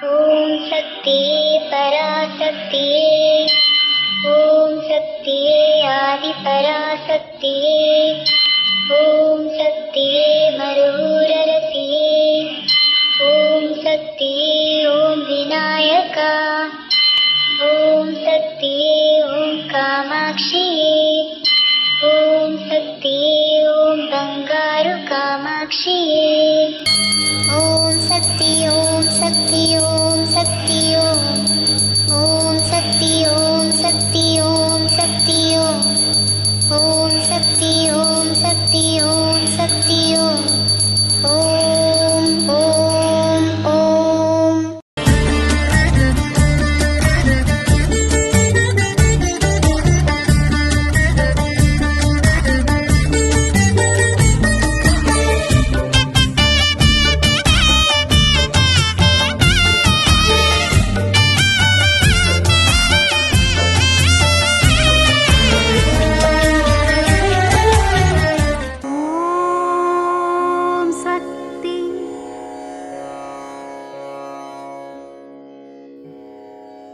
ॐ परा सत्ये ॐ शक् आदिपरा ॐ सत्ये मरुररति ॐ सत्य ॐ विनायका ॐ सत्य ॐ कामाक्षिये ॐ सत्य ॐ बङ्गारुकामाक्षी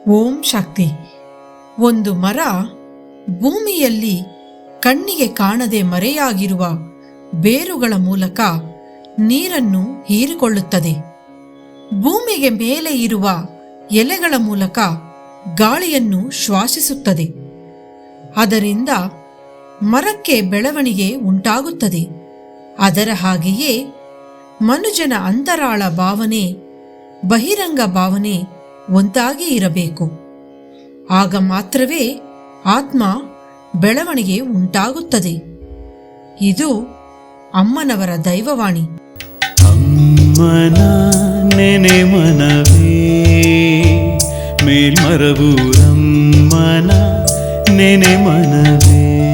ಓಂ ಶಕ್ತಿ. ಒಂದು ಮರ ಭೂಮಿಯಲ್ಲಿ ಕಣ್ಣಿಗೆ ಕಾಣದೆ ಮರೆಯಾಗಿರುವ ಬೇರುಗಳ ಮೂಲಕ ನೀರನ್ನು ಹೀರಿಕೊಳ್ಳುತ್ತದೆ. ಭೂಮಿಗೆ ಮೇಲೆ ಇರುವ ಎಲೆಗಳ ಮೂಲಕ ಗಾಳಿಯನ್ನು ಶ್ವಾಸಿಸುತ್ತದೆ. ಅದರಿಂದ ಮರಕ್ಕೆ ಬೆಳವಣಿಗೆ ಉಂಟಾಗುತ್ತದೆ. ಅದರ ಹಾಗೆಯೇ ಮನುಜನ ಅಂತರಾಳ ಭಾವನೆ, ಬಹಿರಂಗ ಭಾವನೆ ಒಂದಾಗಿ ಇರಬೇಕು. ಆಗ ಮಾತ್ರವೇ ಆತ್ಮ ಬೆಳವಣಿಗೆ ಉಂಟಾಗುತ್ತದೆ. ಇದು ಅಮ್ಮನವರ ದೈವವಾಣಿ. ಅಮ್ಮನ ನೆನೆ ಮನವೇ ಮೇಲ್ಮರಬೂರಮ್ಮನ ನೆನೆ ಮನವೇ